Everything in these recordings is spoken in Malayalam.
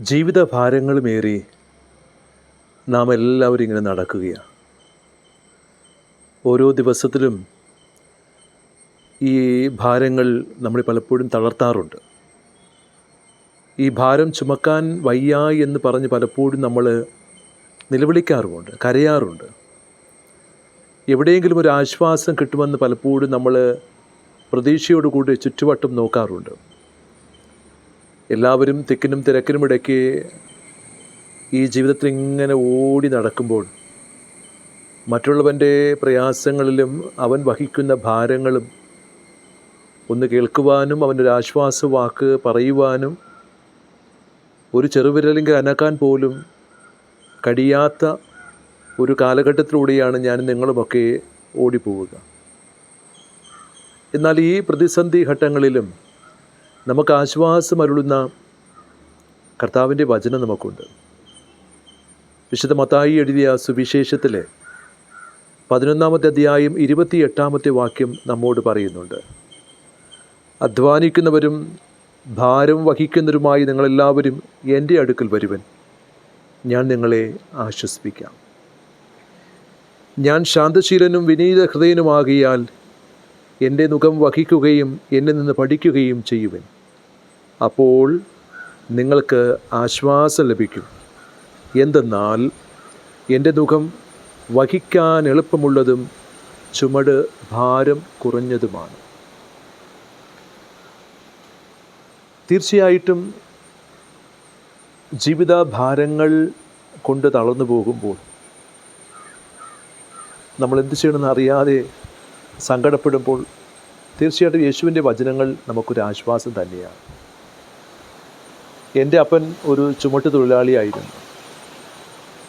ജീവിത ഭാരങ്ങളുമേറി നാം എല്ലാവരും ഇങ്ങനെ നടക്കുകയാണ്. ഓരോ ദിവസത്തിലും ഈ ഭാരങ്ങൾ നമ്മൾ പലപ്പോഴും തളർത്താറുണ്ട്. ഈ ഭാരം ചുമക്കാൻ വയ്യ എന്ന് പറഞ്ഞ് പലപ്പോഴും നമ്മൾ നിലവിളിക്കാറുമുണ്ട് കരയാറുണ്ട്. എവിടെയെങ്കിലും ഒരു ആശ്വാസം കിട്ടുമെന്ന് പലപ്പോഴും നമ്മൾ പ്രതീക്ഷയോടുകൂടി ചുറ്റുവട്ടം നോക്കാറുണ്ട്. എല്ലാവരും തിക്കിനും തിരക്കിനും ഇടയ്ക്ക് ഈ ജീവിതത്തിൽ ഇങ്ങനെ ഓടി നടക്കുമ്പോൾ മറ്റുള്ളവന്റെ പ്രയാസങ്ങളിലും അവൻ വഹിക്കുന്ന ഭാരങ്ങളും ഒന്ന് കേൾക്കുവാനും അവന്റെ ഒരു ആശ്വാസ വാക്ക് പറയുവാനും ഒരു ചെറുവിരലെങ്കിൽ അനക്കാൻ പോലും കഴിയാത്ത ഒരു കാലഘട്ടത്തിലൂടെയാണ് ഞാൻ നിങ്ങളുമൊക്കെ ഓടിപ്പോവുക. എന്നാൽ ഈ പ്രതിസന്ധി ഘട്ടങ്ങളിലും നമുക്ക് ആശ്വാസം അരുളുന്ന കർത്താവിന്റെ വചനം നമുക്കുണ്ട്. വിശുദ്ധ മത്തായി എഴുതിയ സുവിശേഷത്തിലെ പതിനൊന്നാമത്തെ അധ്യായം ഇരുപത്തി എട്ടാമത്തെ വാക്യം നമ്മോട് പറയുന്നുണ്ട്. അധ്വാനിക്കുന്നവരും ഭാരം വഹിക്കുന്നവരുമായി നിങ്ങളെല്ലാവരും എന്റെ അടുക്കൽ വരുവൻ. ഞാൻ നിങ്ങളെ ആശ്വസിപ്പിക്കാം. ഞാൻ ശാന്തശീലനും വിനീത ഹൃദയനുമാകിയാൽ എന്റെ മുഖം വഹിക്കുകയും എന്നിൽ നിന്ന് പഠിക്കുകയും ചെയ്യുവൻ. അപ്പോൾ നിങ്ങൾക്ക് ആശ്വാസം ലഭിക്കും. എന്തെന്നാൽ എന്റെ ദുഃഖം വഹിക്കാൻ എളുപ്പമുള്ളതും ചുമട് ഭാരം കുറഞ്ഞതുമാണ്. തീർച്ചയായിട്ടും ജീവിത ഭാരങ്ങൾ കൊണ്ട് തളർന്നു പോകുമ്പോൾ നമ്മൾ എന്ത് ചെയ്യണമെന്ന് അറിയാതെ സങ്കടപ്പെടുമ്പോൾ തീർച്ചയായിട്ടും യേശുവിന്റെ വചനങ്ങൾ നമുക്കൊരു ആശ്വാസം തന്നെയാണ്. എന്റെ അപ്പൻ ഒരു ചുമട്ട് തൊഴിലാളിയായിരുന്നു.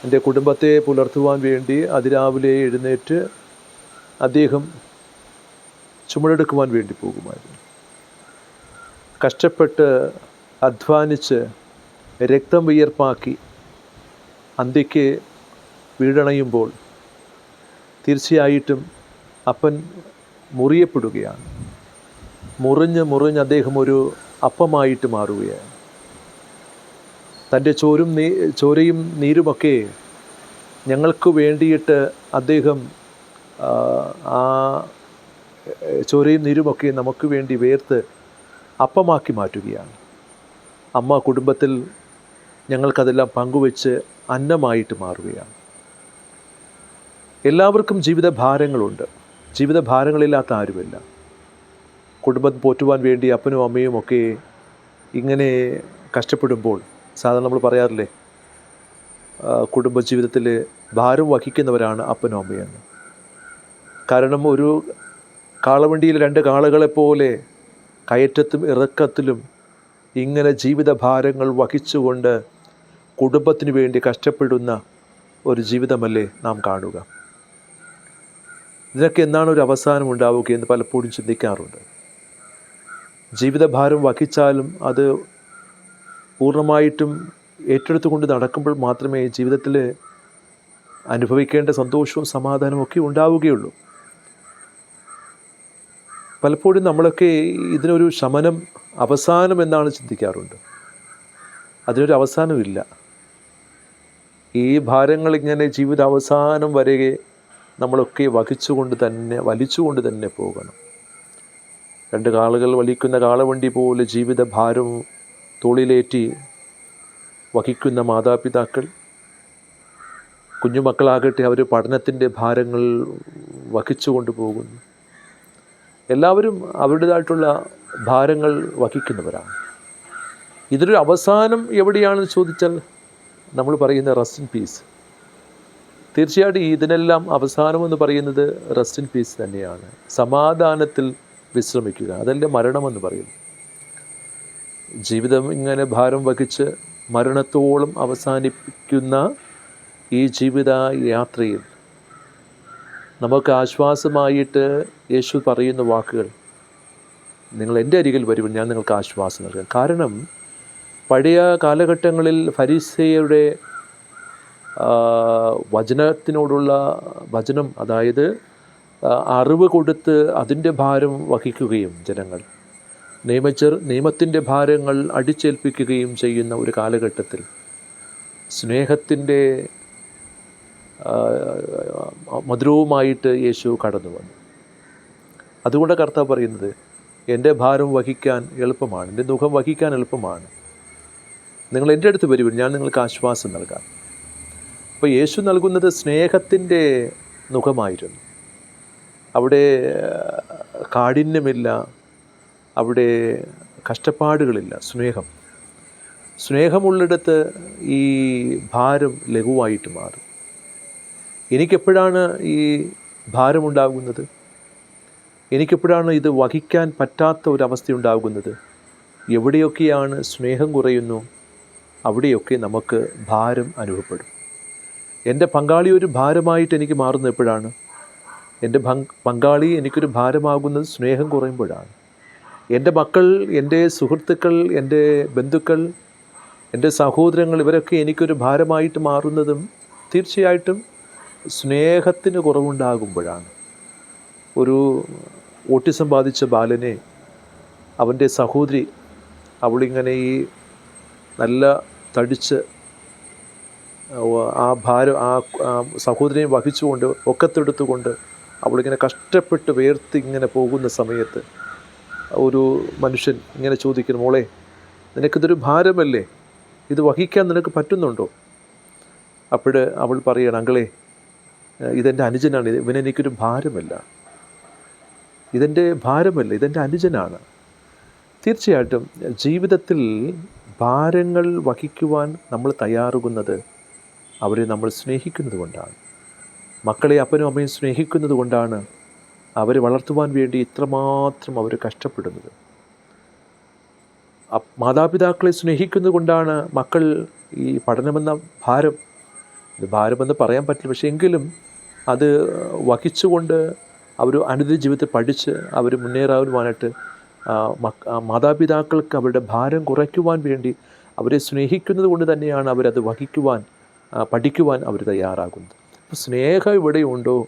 എന്റെ കുടുംബത്തെ പുലർത്തുവാൻ വേണ്ടി അതിരാവിലെ എഴുന്നേറ്റ് അദ്ദേഹം ചുമടെടുക്കുവാൻ വേണ്ടി പോകുമായിരുന്നു. കഷ്ടപ്പെട്ട് അധ്വാനിച്ച് രക്തം വിയർപ്പാക്കി അന്ത്യയ്ക്ക് വീടണയുമ്പോൾ തീർച്ചയായിട്ടും അപ്പൻ മുറിയപ്പെടുകയാണ്. മുറിഞ്ഞ് മുറിഞ്ഞ് അദ്ദേഹം ഒരു അപ്പമായിട്ട് മാറുകയാണ്. തന്റെ ചോരും നീ ചോരയും നീരുമൊക്കെ ഞങ്ങൾക്ക് വേണ്ടിയിട്ട് അദ്ദേഹം ആ, ചോരയും നീരുമൊക്കെ നമുക്ക് വേണ്ടി വേർത്ത് അപ്പമാക്കി മാറ്റുകയാണ്. അമ്മ കുടുംബത്തിൽ ഞങ്ങൾക്കതെല്ലാം പങ്കുവെച്ച് അന്നമായിട്ട് മാറുകയാണ്. എല്ലാവർക്കും ജീവിത ഭാരങ്ങളുണ്ട് ജീവിത ഭാരങ്ങളില്ലാത്ത ആരുമില്ല. കുടുംബം പോറ്റുവാൻ വേണ്ടി അപ്പനും അമ്മയും ഒക്കെ ഇങ്ങനെ കഷ്ടപ്പെടുമ്പോൾ സാധാരണ നമ്മൾ പറയാറില്ലേ കുടുംബജീവിതത്തിൽ ഭാരം വഹിക്കുന്നവരാണ് അപ്പനും അമ്മയെന്ന് കാരണം ഒരു കാളവണ്ടിയിൽ രണ്ട് കാളകളെപ്പോലെ കയറ്റത്തും ഇറക്കത്തിലും ഇങ്ങനെ ജീവിത ഭാരങ്ങൾ വഹിച്ചുകൊണ്ട് കുടുംബത്തിന് വേണ്ടി കഷ്ടപ്പെടുന്ന ഒരു ജീവിതമല്ലേ നാം കാണുക. ഇതിനൊക്കെ എന്നാണ് ഒരു അവസാനം ഉണ്ടാവുക എന്ന് പലപ്പോഴും ചിന്തിക്കാറുണ്ട്. ജീവിതഭാരം വഹിച്ചാലും അത് പൂർണമായിട്ടും ഏറ്റെടുത്തുകൊണ്ട് നടക്കുമ്പോൾ മാത്രമേ ജീവിതത്തിൽ അനുഭവിക്കേണ്ട സന്തോഷവും സമാധാനവും ഒക്കെ ഉണ്ടാവുകയുള്ളൂ. പലപ്പോഴും നമ്മളൊക്കെ ഇതിനൊരു ശമനം അവസാനം എന്നാണ് ചിന്തിക്കാറുണ്ട്. അതിനൊരു അവസാനമില്ല ഈ ഭാരങ്ങൾ ഇങ്ങനെ ജീവിത അവസാനം വരെ നമ്മളൊക്കെ വഹിച്ചുകൊണ്ട് തന്നെ വലിച്ചുകൊണ്ട് തന്നെ പോകണം. രണ്ട് കാളുകൾ വലിക്കുന്ന കാളവണ്ടി പോലെ ജീവിത ഭാരം തോളിലേറ്റി വഹിക്കുന്ന മാതാപിതാക്കൾ കുഞ്ഞുമക്കളാകട്ടെ അവർ പഠനത്തിന്റെ ഭാരങ്ങൾ വഹിച്ചു കൊണ്ടുപോകുന്നു എല്ലാവരും അവരുടേതായിട്ടുള്ള ഭാരങ്ങൾ വഹിക്കുന്നവരാണ്. ഇതിനൊരു അവസാനം എവിടെയാണെന്ന് ചോദിച്ചാൽ നമ്മൾ പറയുന്ന റെസ്റ്റ് ഇൻ പീസ് തീർച്ചയായിട്ടും ഇതിനെല്ലാം അവസാനമെന്ന് പറയുന്നത് റെസ്റ്റ് ഇൻ പീസ് തന്നെയാണ്. സമാധാനത്തിൽ വിശ്രമിക്കുക. അതല്ലേ മരണമെന്ന് പറയുന്നു ജീവിതം ഇങ്ങനെ ഭാരം വഹിച്ച് മരണത്തോളം അവസാനിപ്പിക്കുന്ന ഈ ജീവിത യാത്രയിൽ നമുക്ക് ആശ്വാസമായിട്ട് യേശു പറയുന്ന വാക്കുകൾ നിങ്ങൾ എന്റെ അരികിൽ വരുമ്പോൾ ഞാൻ നിങ്ങൾക്ക് ആശ്വാസം നൽകാം. കാരണം പഴയ കാലഘട്ടങ്ങളിൽ ഫരീസയുടെ വചനത്തിനോടുള്ള വചനം അതായത് അറിവ് കൊടുത്ത് അതിന്റെ ഭാരം വഹിക്കുകയും ജനങ്ങൾ നിയമച്ചർ നിയമത്തിന്റെ ഭാരങ്ങൾ അടിച്ചേൽപ്പിക്കുകയും ചെയ്യുന്ന ഒരു കാലഘട്ടത്തിൽ സ്നേഹത്തിന്റെ മധുരവുമായിട്ട് യേശു കടന്നു വന്നു. അതുകൊണ്ട് കർത്താവ് പറയുന്നത് എന്റെ ഭാരം വഹിക്കാൻ എളുപ്പമാണ് എന്റെ ദുഃഖം വഹിക്കാൻ എളുപ്പമാണ്. നിങ്ങൾ എന്റെ അടുത്ത് വരുവിൻ ഞാൻ നിങ്ങൾക്ക് ആശ്വാസം നൽകാം. അപ്പോൾ യേശു നൽകുന്നത് സ്നേഹത്തിന്റെ മുഖമായിരുന്നു. അവിടെ കാഠിന്യമില്ല അവിടെ കഷ്ടപ്പാടുകളില്ല സ്നേഹം. സ്നേഹമുള്ളിടത്ത് ഈ ഭാരം ലഘുവായിട്ട് മാറും. എനിക്കെപ്പോഴാണ് ഈ ഭാരമുണ്ടാകുന്നത്? എനിക്കെപ്പോഴാണ് ഇത് വഹിക്കാൻ പറ്റാത്ത ഒരവസ്ഥ ഉണ്ടാകുന്നത് എവിടെയൊക്കെയാണ് സ്നേഹം കുറയുന്നു? അവിടെയൊക്കെ നമുക്ക് ഭാരം അനുഭവപ്പെടും. എന്റെ പങ്കാളി ഒരു ഭാരമായിട്ട് എനിക്ക് മാറുന്നത് എപ്പോഴാണ്? എന്റെ പങ്കാളി എനിക്കൊരു ഭാരമാകുന്നത് സ്നേഹം കുറയുമ്പോഴാണ്. എന്റെ മക്കൾ എന്റെ സുഹൃത്തുക്കൾ എന്റെ ബന്ധുക്കൾ എന്റെ സഹോദരങ്ങൾ ഇവരൊക്കെ എനിക്കൊരു ഭാരമായിട്ട് മാറുന്നതും തീർച്ചയായിട്ടും സ്നേഹത്തിന് കുറവുണ്ടാകുമ്പോഴാണ്. ഒരു ഓട്ടിസം ബാധിച്ച ബാലനെ അവന്റെ സഹോദരി അവളിങ്ങനെ ഈ നല്ല തടിച്ച് ആ ഭാരം ആ സഹോദരിയെ വഹിച്ചുകൊണ്ട് ഒക്കത്തെടുത്തുകൊണ്ട് അവളിങ്ങനെ കഷ്ടപ്പെട്ട് വേർത്തിങ്ങനെ പോകുന്ന സമയത്ത് ഒരു മനുഷ്യൻ ഇങ്ങനെ ചോദിക്കുന്നു മോളെ നിനക്കിതൊരു ഭാരമല്ലേ? ഇത് വഹിക്കാൻ നിനക്ക് പറ്റുന്നുണ്ടോ? അപ്പോൾ അവൾ പറയണം അങ്കളെ ഇതെന്റെ അനുജനാണ്. ഇത് ഇവനെനിക്കൊരു ഭാരമല്ല. ഇതെന്റെ ഭാരമല്ല. ഇതെന്റെ അനുജനാണ്. തീർച്ചയായിട്ടും ജീവിതത്തിൽ ഭാരങ്ങൾ വഹിക്കുവാൻ നമ്മൾ തയ്യാറുകുന്നത് അവരെ നമ്മൾ സ്നേഹിക്കുന്നത് കൊണ്ടാണ് മക്കളെ അപ്പനും അമ്മയും സ്നേഹിക്കുന്നത് കൊണ്ടാണ് അവരെ വളർത്തുവാൻ വേണ്ടി ഇത്രമാത്രം അവർ കഷ്ടപ്പെടുന്നത്. മാതാപിതാക്കളെ സ്നേഹിക്കുന്നത് കൊണ്ടാണ് മക്കൾ ഈ പഠനമെന്ന ഭാരം. ഭാരമെന്ന് പറയാൻ പറ്റില്ല. പക്ഷേ എങ്കിലും അത് വഹിച്ചുകൊണ്ട് അവർ അനുദിന ജീവിതത്തിൽ പഠിച്ച് അവർ മുന്നേറാനുവാനായിട്ട് മാതാപിതാക്കൾക്ക് അവരുടെ ഭാരം കുറയ്ക്കുവാൻ വേണ്ടി അവരെ സ്നേഹിക്കുന്നത് കൊണ്ട് തന്നെയാണ് അവരത് വഹിക്കുവാൻ പഠിക്കുവാൻ അവർ തയ്യാറാകുന്നത്. അപ്പോൾ സ്നേഹം എവിടെയുണ്ടോ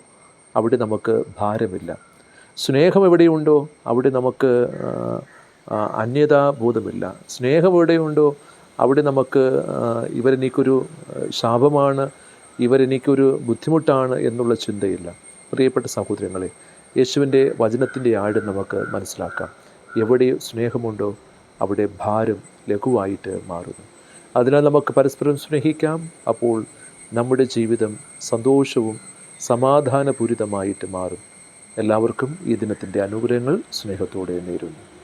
അവിടെ നമുക്ക് ഭാരമില്ല. സ്നേഹം എവിടെയുണ്ടോ അവിടെ നമുക്ക് അന്യതാബോധമില്ല. സ്നേഹം എവിടെയുണ്ടോ അവിടെ നമുക്ക് ഇവരെനിക്കൊരു ശാപമാണ് ഇവരെനിക്കൊരു ബുദ്ധിമുട്ടാണ് എന്നുള്ള ചിന്തയില്ല. പ്രിയപ്പെട്ട സഹോദരങ്ങളെ യേശുവിന്റെ വചനത്തിന്റെ ആട് നമുക്ക് മനസ്സിലാക്കാം. എവിടെ സ്നേഹമുണ്ടോ അവിടെ ഭാരം ലഘുവായിട്ട് മാറുന്നു. അതിനാൽ നമുക്ക് പരസ്പരം സ്നേഹിക്കാം. അപ്പോൾ നമ്മുടെ ജീവിതം സന്തോഷവും സമാധാനപൂരിതമായിട്ട് മാറും. എല്ലാവർക്കും ഈ ദിനത്തിന്റെ അനുഗ്രഹങ്ങൾ സ്നേഹത്തോടെ നേരുന്നു.